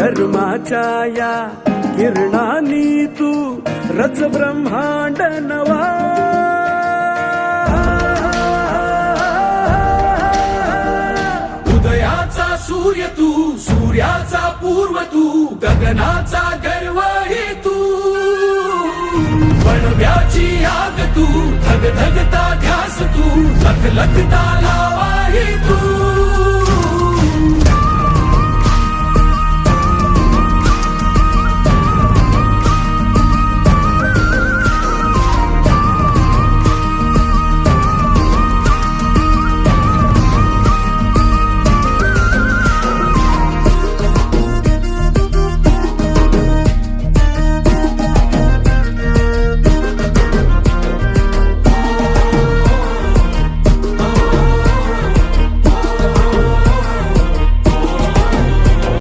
कर्माच्या या किरणानी तू रच ब्रह्मांड नवा उदयाचा सूर्य तू सूर्याचा पूर्व तू गगनाचा गर्व हे तू. बनव्याची आग तू धग धगता ध्यास तू लख लखता लावा